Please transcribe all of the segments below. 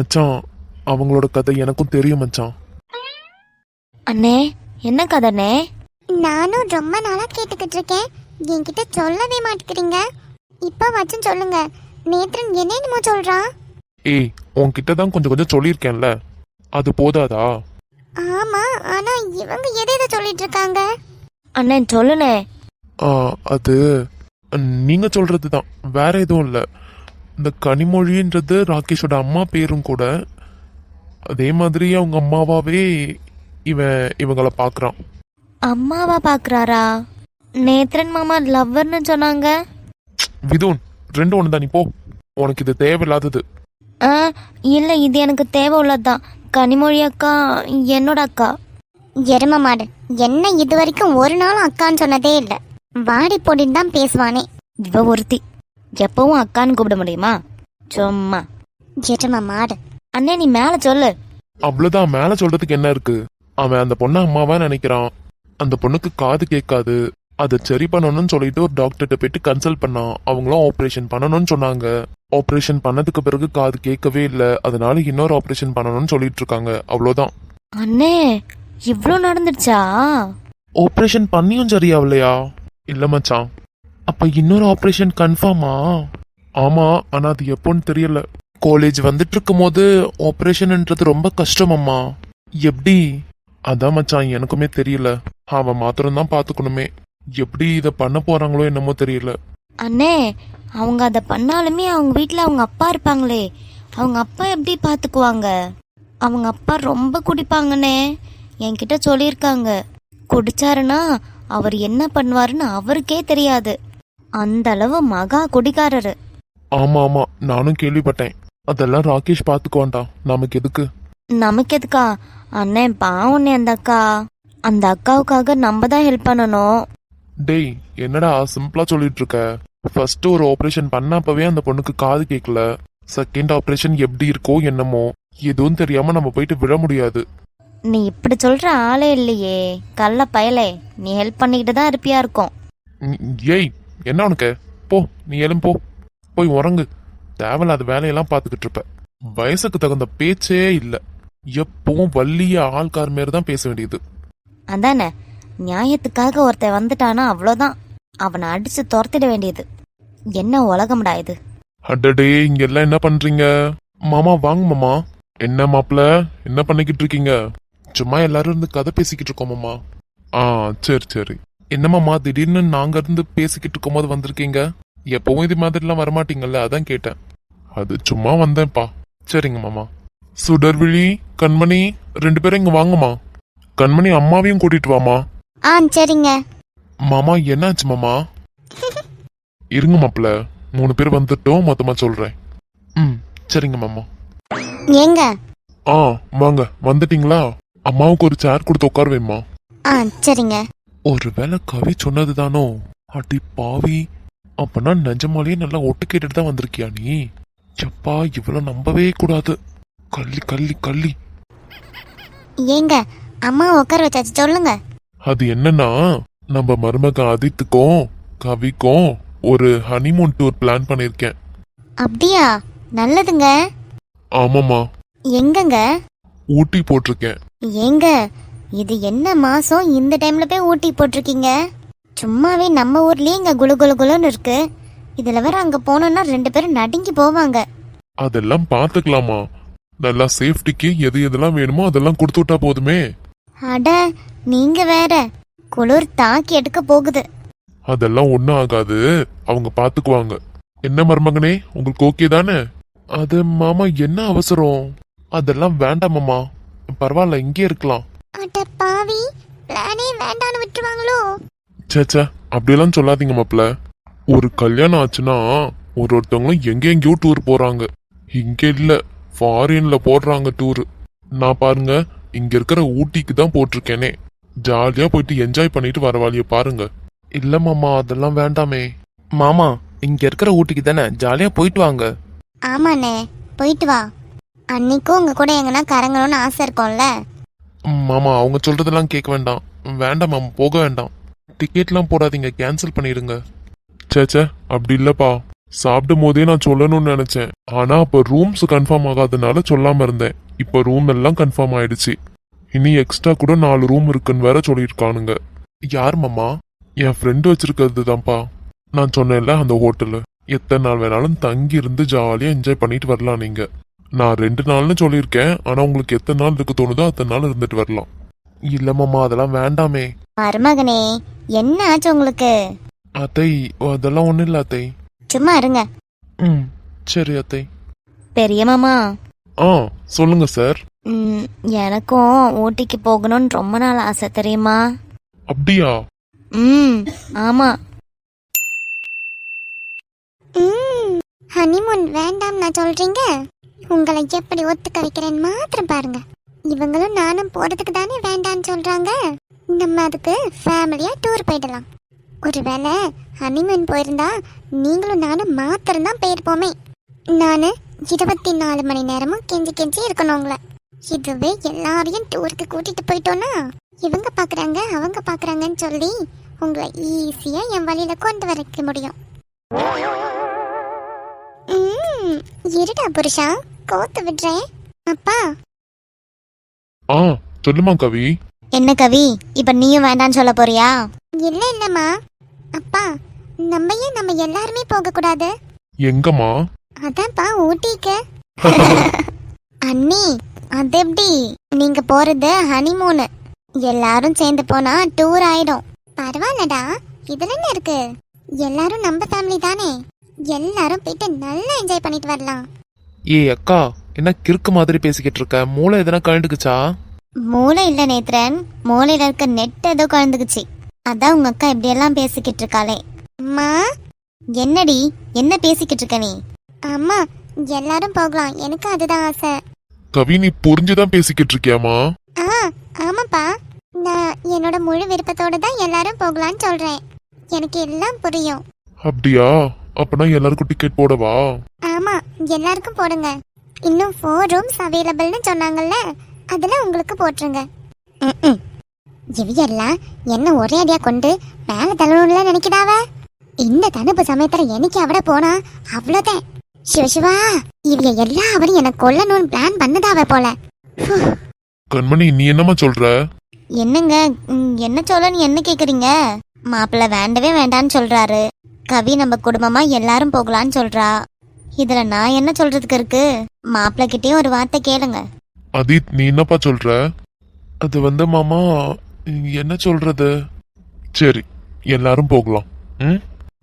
மச்சான் அவங்களோட கதை எனக்கும் தெரியும் மச்சான். அண்ணே என்ன கதைண்ணே நானும் ரொம்ப நாளா கேட்டுக்கிட்டு இருக்கேன். என்கிட்ட சொல்லவே மாட்டேங்கிறீங்க. இப்ப வச்சும் சொல்லுங்க. நேத்ரன் என்னென்னமோ சொல்றான். ஏய் உன்கிட்ட தான் கொஞ்சம் கொஞ்சம் சொல்லியிருக்கேன்ல. அது போதாதா? ஆமா ஆனா இவங்க எதை எதை சொல்லிட்டு இருக்காங்க? அண்ணே சொல்லுண்ணே. ஆ, அது நீங்க சொல்றது தான் வேற எதுவும் இல்லை. இந்த கனிமொழின்றது ராகேஷோட அம்மா பேரும் கூட அதே மாதிரி அவங்க அம்மாவாவே இவன் இவங்கள பார்க்குறான். அம்மாவா பாக்குறாரா நேத்ரன் மாமா லவ்வர்னு சொன்னாங்க. விதுன் ரெண்டு ஒன்று தான் நீ போ. உனக்கு இது தேவையில்லாதது. ஆ இல்ல இது எனக்கு தேவை உள்ளதுதான் கனிமொழி அக்கா என்னோட அக்கா. எரும மாடு என்ன இது வரைக்கும் ஒரு நாளும் அக்கான்னு சொன்னதே இல்ல. வாடி போடின்னு தான் பேசுவானே. இவ ஒருத்தி. எப்பவும் அக்கான்னு கூப்பிட முடியுமா? சும்மா. எரும மாடு. அண்ணே நீ மேல சொல்லு. அவ்வளவுதான் மேல சொல்றதுக்கு என்ன இருக்கு? அவன் அந்த பொண்ணை அம்மாவா நினைக்கிறான். அந்த பொண்ணுக்கு காது கேட்காது. அதை சரி பண்ணணும்னு சொல்லிட்டு ஒரு டாக்டர்கிட்ட போயிட்டு கன்சல்ட் பண்ணான். அவங்களும் ஆபரேஷன் பண்ணணும்னு சொன்னாங்க. ஆபரேஷன் பண்ணதுக்கு பிறகு காது கேட்கவே இல்லை. அதனால இன்னொரு ஆபரேஷன் பண்ணணும்னு சொல்லிட்டு இருக்காங்க. அவ்வளவுதான். அண்ணே இவ்ளோ நடந்துடுச்சா? ஆபரேஷன் பண்ணியும் சரியாவலையா? இல்ல மச்சான். அப்ப இன்னொரு ஆப்ரேஷன் கன்ஃபார்மா ஆமா ஆனா அது எப்போன்னு தெரியல. காலேஜ் வந்துட்டு இருக்கும்போது ஆப்ரேஷன்ன்றது ரொம்ப கஷ்டம் அம்மா. எப்படி? அதான் மச்சான் எனக்குமே தெரியல. அவன் மாத்திரம் தான் பாத்துக்கணுமே. எப்படி இத பண்ண போறாங்களோ என்னமோ தெரியல. அண்ணே அவங்க அதை பண்ணாலுமே அவங்க வீட்டில் அவங்க அப்பா இருப்பாங்களே. அவங்க அப்பா எப்படி பார்த்துக்குவாங்க அவங்க அப்பா ரொம்ப குடிப்பாங்கண்ணே. என்கிட்ட சொல்லியிருக்காங்க. குடிச்சாருன்னா அவர் என்ன பண்ணுவாருன்னு அவருக்கே தெரியாது. அந்த அளவு மகா குடிகாரரு. ஆமா ஆமா நானும் கேள்விப்பட்டேன். அதெல்லாம் ராகேஷ் பாத்துக்குவான்டா. நமக்கு எதுக்கு? நமக்கு எதுக்கா அண்ணே பாவண்ணே அந்த அக்கா. அந்த அக்காவுக்காக நம்ம தான் ஹெல்ப் பண்ணணும். டேய் என்னடா சிம்பிளா சொல்லிட்டு இருக்க ஃபர்ஸ்ட் ஒரு ஆபரேஷன் பண்ணப்பவே அந்த பொண்ணுக்கு காது கேட்கல செகண்ட் ஆபரேஷன் எப்படி இருக்கோ என்னமோ எதுவும் தெரியாம நம்ம போயிட்டு விழ முடியாது. நீ இப்படி சொல்ற ஆளே இல்லையே. கள்ள பயலே. நீ ஹெல்ப் பண்ணிக்கிட்டு தான் இருப்பியா இருக்கும். ஏய் என்ன உனக்கு? போ நீ எழும் போ. போய் உறங்கு. தேவையில்லாத வேலையெல்லாம் பார்த்துக்கிட்டு இருப்ப. வயசுக்கு தகுந்த பேச்சே இல்ல. எப்பவும் வள்ளிய ஆள்கார் மாரி தான் பேச வேண்டியது. அதானே? நியாயத்துக்காக ஒருத்தன் வந்துட்டானா அவ்வளோதான். அவனை அடிச்சு துரத்திட வேண்டியது. என்ன உலகம்டா இது? அடடே இங்க எல்லாம் என்ன பண்றீங்க? மாமா வாங்க மாமா. என்ன மாப்ள என்ன பண்ணிக்கிட்டு இருக்கீங்க? சும்மா எல்லாரும் இருந்து கதை பேசிக்கிட்டு இருக்கோம் மாமா. ஆ சரி சரி. என்ன மாமா திடீர்னு நாங்க இருந்து பேசிக்கிட்டு இருக்கும்போது வந்திருக்கீங்க? எப்பவும் இது மாதிரிலாம் வரமாட்டீங்கல்ல அதான் கேட்டேன். அது சும்மா வந்தேன்ப்பா. சரிங்க மாமா. சுடர்விழி கண்மணி ரெண்டு பேரும் இங்க வாங்கம்மா. கண்மணி அம்மாவையும் கூட்டிட்டு வாமா ஆ சரிங்க. மாமா என்னாச்சு மாமா? இருங்க மாப்ள மூணு பேர் வந்துட்டோம் மொத்தமா சொல்றேன். ம் சரிங்க மாமா. ஏங்க? ஆ வாங்க வந்துட்டீங்களா? அம்மாவுக்கு ஒரு சேர் கொடுத்து உட்கார வைம்மா ஆ சரிங்க. ஒருவேளை கவி சொன்னதுதானோ? அடி பாவி. அப்பனா நிஜமாலேயே நல்லா ஒட்டு கேட்டுட்டு தான் வந்திருக்கியா நீ? எப்பா இவ்வளவு நம்பவே கூடாது. கள்ளி கள்ளி கள்ளி. ஏங்க அம்மா உட்கார வச்சாச்சு சொல்லுங்க. அது என்னன்னா நம்ம மருமக ஆதித்துக்கும் கவிக்கும் ஒரு ஹனிமூன் டூர் பிளான் பண்ணிருக்கேன். அப்படியா? நல்லதுங்க. ஆமாம்மா. எங்கங்க? ஊட்டி போட்டிருக்கேன். ஏங்க இது என்ன மாசம்? இந்த டைம்ல போய் ஊட்டி போட்டிருக்கீங்க? சும்மாவே நம்ம ஊர்லயே இங்க குளு குளு குளுன்னு இருக்கு. இதுல வேற அங்க போனோம்னா ரெண்டு பேரும் நடுங்கி போவாங்க. அதெல்லாம் பார்த்துக்கலாமா நல்லா சேஃப்டிக்கு எது எதெல்லாம் வேணுமோ அதெல்லாம் கொடுத்து விட்டா போதுமே. அட நீங்க வேற. குளிர் தாக்கி எடுக்க போகுது. அதெல்லாம் ஒன்றும் ஆகாது. அவங்க பார்த்துக்குவாங்க என்ன மருமகனே உங்களுக்கு ஓகே தானே? அது மாமா என்ன அவசரம்? அதெல்லாம் வேண்டாம் மாமா. பரவாயில்ல இங்கே இருக்கலாம். அட பாவி பிளானே வேண்டான்னு விட்டுருவாங்களோ? சேச்சே அப்படியெல்லாம் சொல்லாதீங்க மாப்ள ஒரு கல்யாணம் ஆச்சுன்னா ஒரு ஒருத்தவங்களும் எங்க எங்கேயோ டூர் போறாங்க. இங்க இல்ல ஃபாரின்ல போடுறாங்க டூர் நான் பாருங்க இங்க இருக்கிற ஊட்டிக்கு தான் போட்டிருக்கேனே. ஜாலியா போயிட்டு என்ஜாய் பண்ணிட்டு வர வழிய பாருங்க. இல்ல மாமா அதெல்லாம் வேண்டாமே. மாமா இங்க இருக்கிற ஊட்டிக்கு தானே ஜாலியா போயிட்டு வாங்க. ஆமாண்ணே போயிட்டு வா. அன்னைக்கும் உங்க கூட எங்கன்னா கறங்கணும்னு ஆசை இருக்கும்ல. மாமா அவங்க சொல்றதெல்லாம் கேட்க வேண்டாம். வேண்டாம் மாமா போக வேண்டாம். டிக்கெட்லாம் போடாதீங்க கேன்சல் பண்ணிடுங்க. சேச்சே அப்படி இல்லப்பா. சாப்பிடும் போதே நான் சொல்லணும்னு நினைச்சேன். ஆனா அப்ப ரூம்ஸ் கன்ஃபார்ம் ஆகாதனால சொல்லாம இருந்தேன். இப்ப ரூம் எல்லாம் கன்ஃபார்ம் ஆயிடுச்சு. இனி எக்ஸ்ட்ரா கூட நாலு ரூம் இருக்குன்னு வேற சொல்லியிருக்கானுங்க. யார் மாமா? என் ஃப்ரெண்டு வச்சிருக்கிறது தான்ப்பா. நான் சொன்னேன்ல அந்த ஹோட்டலு எத்தனை நாள் வேணாலும் தங்கி இருந்து ஜாலியா என்ஜாய் பண்ணிட்டு வரலாம் நீங்க. நான் ரெண்டு நாள்னு சொல்லியிருக்கேன். ஆனா உங்களுக்கு எத்தனை நாள் இருக்க தோணுதோ அத்தனை நாள் இருந்துட்டு வரலாம். இல்ல மாமா அதெல்லாம் வேண்டாமே. மருமகனே என்ன ஆச்சு உங்களுக்கு? அத்தை அதெல்லாம் ஒண்ணும் இல்ல அத்தை. சும்மா இருங்க. ம் சரி அத்தை. பெரிய மாமா. ஆ சொல்லுங்க சார். ம், எனக்கும் ஊட்டிக்கு போகணும்னு ரொம்ப நாள் ஆசை தெரியுமா? அப்படியா? ம் ஆமா. ஹனிமூன் வேண்டாம் நான் சொல்றீங்க? உங்களை எப்படி ஒத்துக்க வைக்கிறேன்னு மாத்திரம் பாருங்க. இவங்களும் நானும் போறதுக்கு தானே வேண்டான்னு சொல்றாங்க. நம்ம அதுக்கு ஃபேமிலியா டூர் போயிடலாம். ஒருவேளை ஹனிமூன் போயிருந்தா நீங்களும் நானும் மாத்திரம் தான் போயிருப்போமே. நான் இருபத்தி நாலு மணி நேரமும் கெஞ்சி கெஞ்சி இருக்கணும் உங்களை. இதுவே எல்லாரையும் டூருக்கு கூட்டிட்டு போயிட்டோன்னா இவங்க பாக்குறாங்க அவங்க பாக்குறாங்கன்னு சொல்லி உங்களை ஈஸியா என் வழியில கொண்டு வரைக்க முடியும். ம், இருடா புருஷா. கோத்து விடுறேன். அப்பா. ஆ சொல்லுமா கவி. என்ன கவி? இப்ப நீயும் வேண்டான்னு சொல்ல போறியா? இல்ல இல்லம்மா. அப்பா நம்ம ஏன் நம்ம எல்லாருமே போக கூடாது எங்கம்மா? அதான்ப்பா ஊட்டிக்கு. அண்ணி அது எப்படி? நீங்க போறது ஹனிமூனு எல்லாரும் சேர்ந்து போனா டூர் ஆயிடும். பரவாயில்லடா இதுல என்ன இருக்கு? எல்லாரும் நம்ம ஃபேமிலி தானே. எல்லாரும் போயிட்டு நல்லா என்ஜாய் பண்ணிட்டு வரலாம். ஏய் அக்கா என்ன கிறுக்கு மாதிரி பேசிக்கிட்டு இருக்க? மூளை எதனா கழண்டுக்குச்சா மூளை இல்ல நேத்ரன். மூளையில இருக்க நெட் ஏதோ கலந்துக்குச்சு. அதான் உங்க அக்கா இப்படி எல்லாம் பேசிக்கிட்டு இருக்காளே. அம்மா? என்னடி? என்ன பேசிக்கிட்டு இருக்க நீ? அம்மா எல்லாரும் போகலாம். எனக்கு அதுதான் ஆசை. கவி நீ புரிஞ்சுதான் பேசிக்கிட்டு இருக்கியாமா ஆ ஆமாப்பா. நான் என்னோட முழு விருப்பத்தோட தான் எல்லாரும் போகலான்னு சொல்றேன். எனக்கு எல்லாம் புரியும். அப்படியா? அப்பனா எல்லாருக்கும் டிக்கெட் போடவா? ஆமா எல்லாருக்கும் போடுங்க. இன்னும் ஃபோர் ரூம்ஸ் அவைலபிள்னு சொன்னாங்கல்ல அதுல உங்களுக்கு போட்டுருங்க. இவையெல்லாம் என்ன ஒரே அடியா கொண்டு மேல தள்ளணும்ல நினைக்கிறாவ? இந்த தனுப்பு சமயத்துல என்னைக்கு அவட போனா? அவ்வளவுதான் சிவசிவா இவைய எல்லாவரையும் எனக்கு கொல்லணும்னு பிளான் பண்ணதாவ போல. கண்மணி நீ என்னம்மா சொல்ற? என்னங்க என்ன சொல்லன்னு என்ன கேக்குறீங்க? மாப்பிள்ள வேண்டவே வேண்டான்னு சொல்றாரு. கவி நம்ம குடும்பமா எல்லாரும் போகலான்னு சொல்றா. இதுல நான் என்ன சொல்றதுக்கு இருக்கு? மாப்பிள்ள கிட்டயும் ஒரு வார்த்தை கேளுங்க. அதீத் நீ என்னப்பா சொல்ற? அது வந்து மாமா என்ன சொல்றது? சரி எல்லாரும் போகலாம். ம்?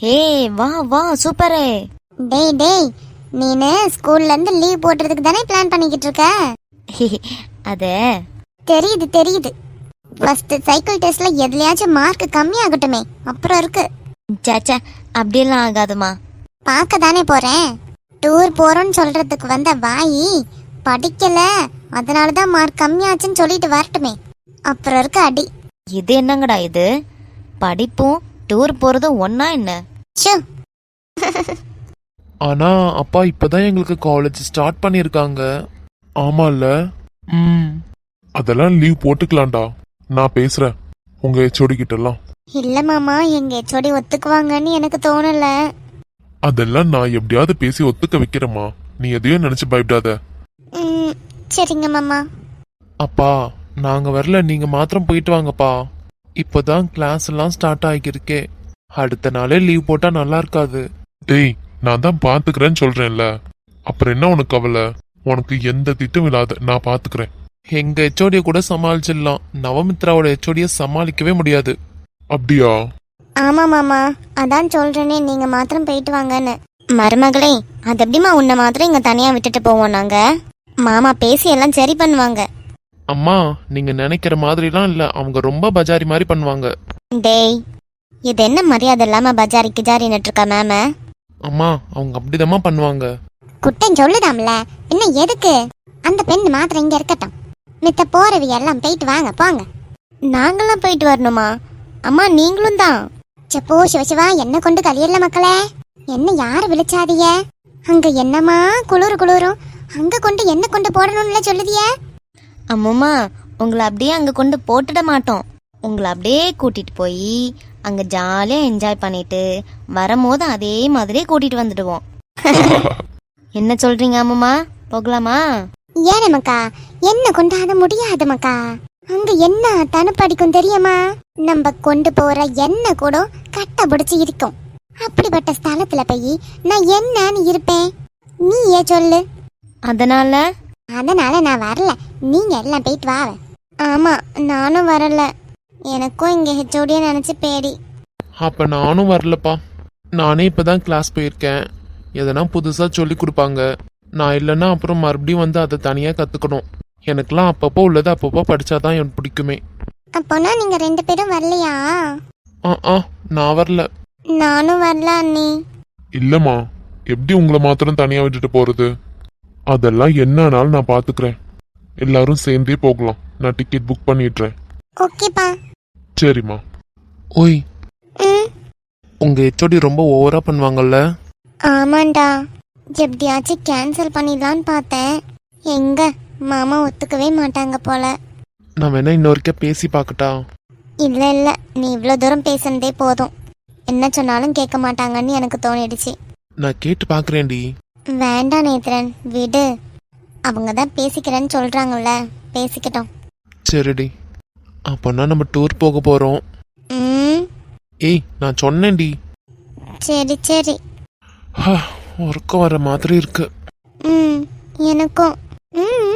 ஏய் வா வா சூப்பரே. டேய் டேய் நீனு ஸ்கூல்ல இருந்து லீவ் போடுறதுக்கு தானே பிளான் பண்ணிக்கிட்டு இருக்க? அது. தெரியுது தெரியுது. ஃபர்ஸ்ட் சைக்கிள் டெஸ்ட்ல எதுலயாச்சும் மார்க் கம்மி ஆகட்டுமே அப்புறம் இருக்கு. சேச்சே அப்படியெல்லாம் ஆகாதுமா. பார்க்க தானே போறேன். டூர் போறோம்னு சொல்றதுக்கு வந்த வாயி படிக்கல. அதனால தான் மார்க் கம்மியாச்சுன்னு சொல்லிட்டு வரட்டுமே. அப்புறம் இருக்கு அடி. இது என்னங்கடா இது? படிப்பும் டூர் போறதும் ஒன்னா என்ன? ஷூ ஆனா அப்பா இப்பதான் எங்களுக்கு காலேஜ் ஸ்டார்ட் பண்ணிருக்காங்க. ஆமால்ல? ம். அதெல்லாம் லீவ் போட்டுக்கலாம்டா. நான் பேசுறேன். உங்க ஹெச்ஓடி கிட்ட எல்லாம் இல்ல மாமா எங்க எச்சோடி ஒத்துக்குவாங்கன்னு எனக்கு தோணல. அதெல்லாம் நான் எப்படியாவது பேசி ஒத்துக்க வைக்கிறேம்மா. நீ எதையும் நினைச்சு பயப்படாத. ம், சரிங்க மாமா. அப்பா நாங்க வரல நீங்க மாத்திரம் போயிட்டு வாங்கப்பா. இப்போதான் கிளாஸ் எல்லாம் ஸ்டார்ட் ஆகியிருக்கே. அடுத்த நாளே லீவ் போட்டா நல்லா இருக்காது. டேய் நான் தான் பாத்துக்கிறேன்னு சொல்றேன்ல. அப்புறம் என்ன உனக்கு கவலை? உனக்கு எந்த திட்டம் இல்லாத நான் பாத்துக்கிறேன். எங்க ஹெச்ஓடிய கூட சமாளிச்சிடலாம். நவமித்ராவோட ஹெச்ஓடிய சமாளிக்கவே முடியாது. அப்படியா? ஆமா மாமா. அதான் சொல்றேனே நீங்க மாத்திரம் போயிட்டு வாங்கன்னு. மருமகளே அது எப்படிமா உன்னை மாத்திரம் இங்க தனியா விட்டுட்டு போவோம் நாங்க? மாமா பேசி எல்லாம் சரி பண்ணுவாங்க. அம்மா நீங்க நினைக்கிற மாதிரிலாம் இல்ல. அவங்க ரொம்ப பஜாரி மாதிரி பண்ணுவாங்க. டேய் இது என்ன மரியாதை இல்லாம பஜாரி கிஜாரின்னுட்டு இருக்கா மேம? அம்மா அவங்க அப்படிதாம்மா பண்ணுவாங்க. குட்டன் சொல்லுதாம்ல. இன்னும் எதுக்கு? அந்த பெண் மாத்திரம் இங்க இருக்கட்டும். மித்த போறவி எல்லாம் போயிட்டு வாங்க போங்க. நாங்களாம் போயிட்டு வரணுமா? அம்மா நீங்களும் தான். செப்போ சிவசிவா என்ன கொண்டு கலியல்ல மக்களே. என்ன யாரு விழிச்சாதிய அங்க என்னமா குளிர் குளிரும்? அங்க கொண்டு என்ன கொண்டு போடணும்ல சொல்லுதிய? அம்முமா உங்களை அப்படியே அங்க கொண்டு போட்டுட மாட்டோம். உங்களை அப்படியே கூட்டிட்டு போய் அங்க ஜாலியா என்ஜாய் பண்ணிட்டு வரும்போது அதே மாதிரியே கூட்டிட்டு வந்துடுவோம். என்ன சொல்றீங்க அம்மா போகலாமா? ஏன் மக்கா என்ன கொண்டாட முடியாது மக்கா. அங்க என்ன தனுப்படிக்கும் தெரியுமா? நம்ம கொண்டு போற எண்ணெய் கூட கட்ட பிடிச்சு இருக்கும். அப்படிப்பட்ட ஸ்தலத்துல போய் நான் என்னன்னு இருப்பேன். நீ ஏன் சொல்லு. அதனால? அதனால நான் வரல. நீங்க எல்லாம் போயிட்டு வாவ. ஆமா நானும் வரல. எனக்கும் இங்க ஹெச்ஓடிய நினைச்சு பேடி அப்ப நானும் வரலப்பா. நானே இப்பதான் கிளாஸ் போயிருக்கேன். எதனா புதுசா சொல்லி கொடுப்பாங்க. நான் இல்லைன்னா அப்புறம் மறுபடியும் வந்து அதை தனியா கத்துக்கணும். எனக்கெல்லாம் அப்பப்போ உள்ளது அப்பப்போ படிச்சாதான் எனக்கு பிடிக்குமே. அப்போனா நீங்க ரெண்டு பேரும் வரலையா? ஆ ஆ நான் வரல. நானும் வரல அண்ணி. இல்லம்மா எப்படி உங்களை மாத்திரம் தனியா விட்டுட்டு போறது? அதெல்லாம் என்னன்னாலும் நான் பாத்துக்கிறேன். எல்லாரும் சேர்ந்தே போகலாம். நான் டிக்கெட் புக் பண்ணிடுறேன். ஓகேப்பா. சரிம்மா. ஓய். ம். உங்க ஹெச்ஓடி ரொம்ப ஓவரா பண்ணுவாங்கல்ல? ஆமாண்டா. எப்படியாச்சும் கேன்சல் பண்ணிடலான்னு பார்த்தேன். எங்க? மாமா ஒத்துக்கவே மாட்டாங்க போல. நான் வேணா இன்னொருக்க பேசி பார்க்கட்டா? இல்ல இல்ல. நீ இவ்வளோ தூரம் பேசுனதே போதும். என்ன சொன்னாலும் கேட்க மாட்டாங்கன்னு எனக்கு தோணிடுச்சு. நான் கேட்டு பார்க்கறேன்டி. வேண்டாம் நேத்ரன். விடு. அவங்க தான் பேசிக்கிறேன்னு சொல்றாங்கல்ல. பேசிக்கிட்டோம். சரிடி. அப்போனா நம்ம டூர் போக போறோம். ம். ஏய் நான் சொன்னேன்டி. சரி சரி. ஹா, உறக்கம் வர மாதிரி இருக்கு. ம் எனக்கும். ம்.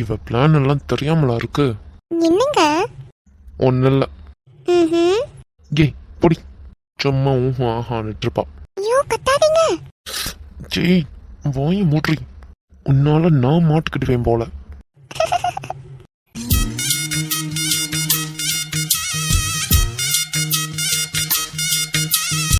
இவ பிளான் எல்லாம் தெரியாமலா இருக்கு? என்னங்க? ஒன்னும் இல்ல. ஏய் பொடி. சும்மா ஊஹு ஆஹான்னுட்டு இருப்பா ஐயோ கத்தாதீங்க. ஜெய் வாயை மூட்ரி உன்னால நான் மாட்டுக்கிடுவேன் போல.